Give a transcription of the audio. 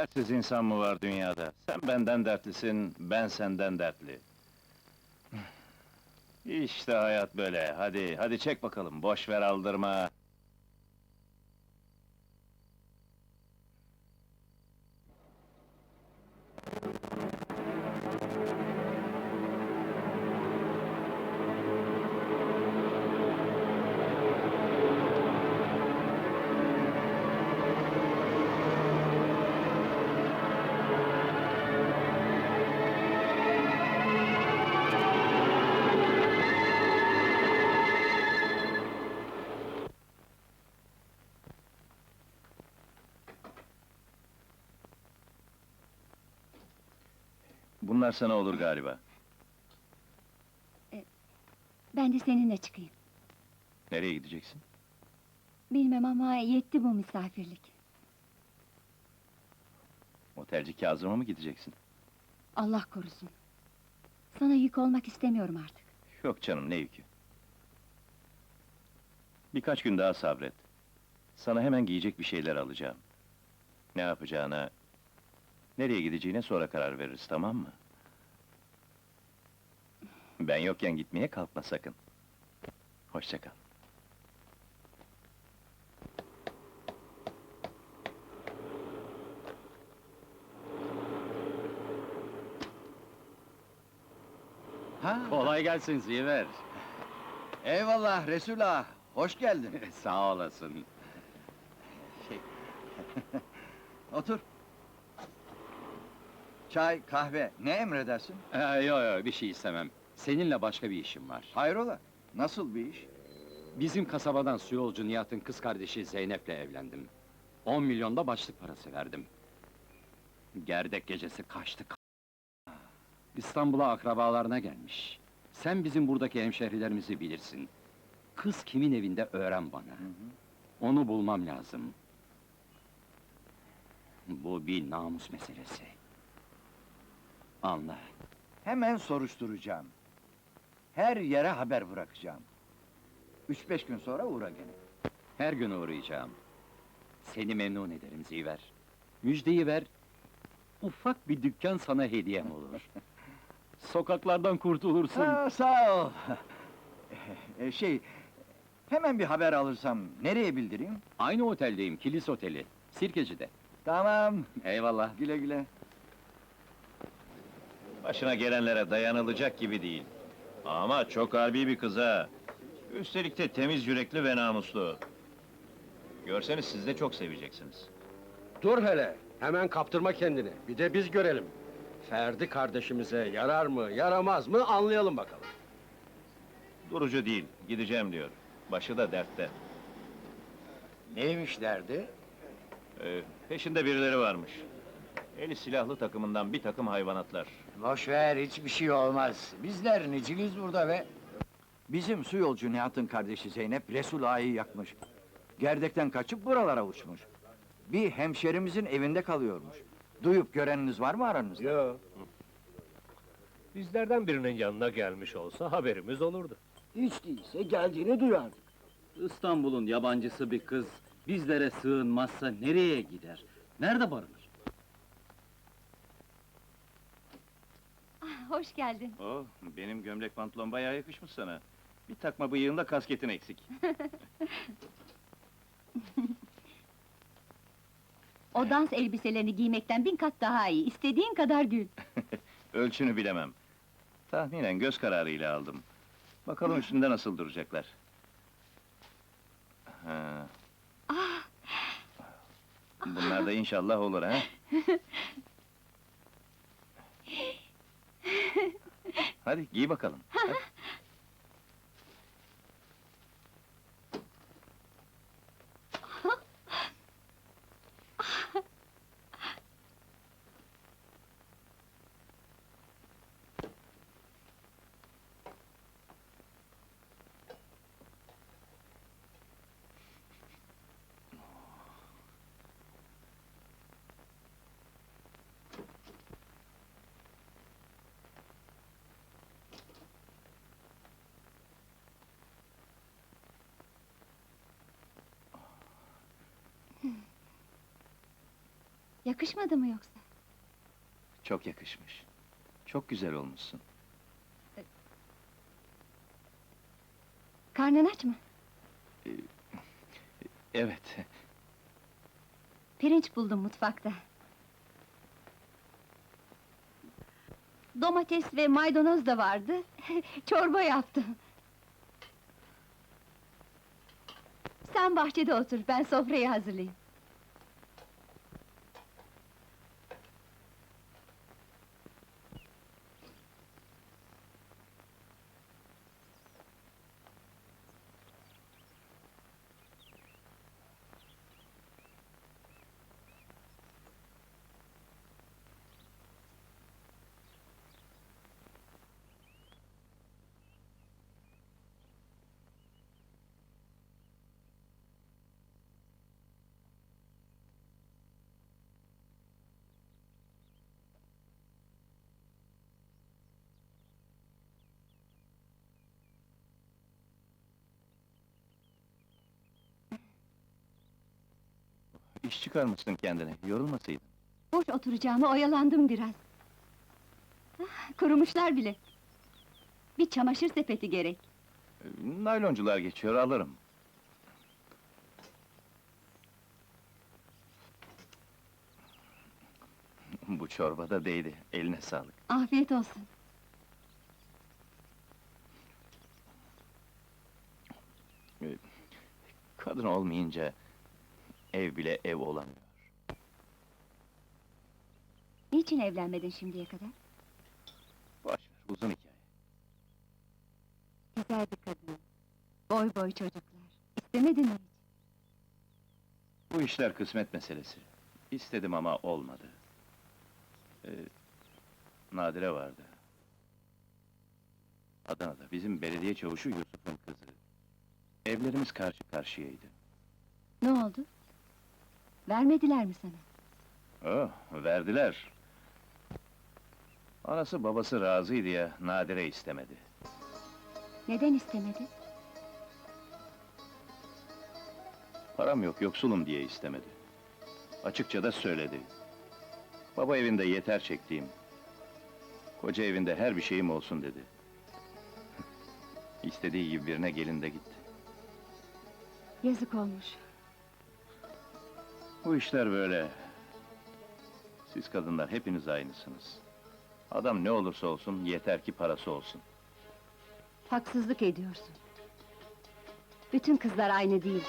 Dertsiz insan mı var dünyada? Sen benden dertlisin, ben senden dertli. İşte hayat böyle. Hadi, hadi çek bakalım. Boş ver aldırma. Bunlar sana olur galiba. Ben de seninle çıkayım. Nereye gideceksin? Bilmem ama yetti bu misafirlik. Otelci Kazım'a mı gideceksin? Allah korusun. Sana yük olmak istemiyorum artık. Yok canım, ne yükü? Birkaç gün daha sabret. Sana hemen giyecek bir şeyler alacağım. Ne yapacağına, nereye gideceğine sonra karar veririz, tamam mı? Ben yokken gitmeye kalkma sakın. Hoşça kal. Ha, Kolay gelsin Ziver. eyvallah Resul ağa, hoş geldin. Sağ olasın. Otur. Çay, kahve, ne emredersin? Ee, yo yo bir şey istemem. Seninle başka bir işim var. Hayrola, nasıl bir iş? Bizim kasabadan su yolcu Nihat'ın kız kardeşi Zeynep'le evlendim. 10 milyonda başlık parası verdim. Gerdek gecesi kaçtı. ka- İstanbul'a akrabalarına gelmiş. Sen bizim buradaki hemşehrilerimizi bilirsin. Kız kimin evinde öğren bana. Onu bulmam lazım. Bu bir namus meselesi. Anla. Hemen soruşturacağım. Her yere haber bırakacağım. Üç beş gün sonra uğra gene. Her gün uğrayacağım. Seni memnun ederim Ziver. Müjdeyi ver. Ufak bir dükkan sana hediyem olur. Sokaklardan kurtulursun. Ha, sağ ol. E, şey, hemen bir haber alırsam nereye bildireyim? Aynı oteldeyim, Kilis Oteli. Sirkeci'de. Tamam, Eyvallah. güle güle. Başına gelenlere dayanılacak gibi değil. Ama çok kalbi bir kız ha. Üstelik de temiz yürekli ve namuslu. Görseniz siz de çok seveceksiniz. Dur hele, hemen kaptırma kendini. Bir de biz görelim. Ferdi kardeşimize yarar mı, yaramaz mı anlayalım bakalım. Durucu değil, gideceğim diyor. Başı da dertte. Neymiş derdi? Ee, peşinde birileri varmış. Eli silahlı takımından bir takım hayvanatlar. Boş ver, hiçbir şey olmaz. Bizler neciliz burada be? Bizim su yolcu Nihat'ın kardeşi Zeynep, Resul ağayı yakmış. Gerdekten kaçıp buralara uçmuş. Bir hemşerimizin evinde kalıyormuş. Duyup göreniniz var mı aranızda? Yo. Bizlerden birinin yanına gelmiş olsa haberimiz olurdu. Hiç değilse geldiğini duyardık. İstanbul'un yabancısı bir kız bizlere sığınmazsa nereye gider? Nerede barınır? Hoş geldin. Oh, benim gömlek pantolon bayağı yakışmış sana. Bir takma bıyığında kasketin eksik. O dans elbiselerini giymekten bin kat daha iyi. İstediğin kadar gül. Ölçünü bilemem. Tahminen göz kararıyla aldım. Bakalım üstünde nasıl duracaklar. Ha. Bunlar da inşallah olur ha. Hadi giy bakalım. Hadi. Yakışmadı mı yoksa? Çok yakışmış. Çok güzel olmuşsun. Karnın aç mı? Evet, Pirinç buldum mutfakta. Domates ve maydanoz da vardı. Çorba yaptım. Sen bahçede otur, ben sofrayı hazırlayayım. İş çıkarmışsın kendine, yorulmasaydın. Boş oturacağıma oyalandım biraz. Ah, kurumuşlar bile. Bir çamaşır sepeti gerek. Ee, Nayloncular geçiyor, alırım. Bu çorba da değdi, eline sağlık. Afiyet olsun. Kadın olmayınca ev bile ev olamıyor. Niçin evlenmedin şimdiye kadar? Boş ver, uzun hikaye. Güzel bir kadın. Boy boy çocuklar. İstemedin mi hiç? Bu işler kısmet meselesi. İstedim ama olmadı. Ee, Nadire vardı. Adana'da, bizim belediye çavuşu Yusuf'un kızı. Evlerimiz karşı karşıyaydı. Ne oldu? Vermediler mi sana? Oh, verdiler. Anası babası razıydı ya, Nadire istemedi. Neden istemedi? Param yok, yoksulum diye istemedi. Açıkça da söyledi. Baba evinde yeter çektiğim. Koca evinde her bir şeyim olsun dedi. İstediği gibi birine gelin de gitti. Yazık olmuş. Bu işler böyle. Siz kadınlar hepiniz aynısınız. Adam ne olursa olsun yeter ki parası olsun. Haksızlık ediyorsun. Bütün kızlar aynı değildir.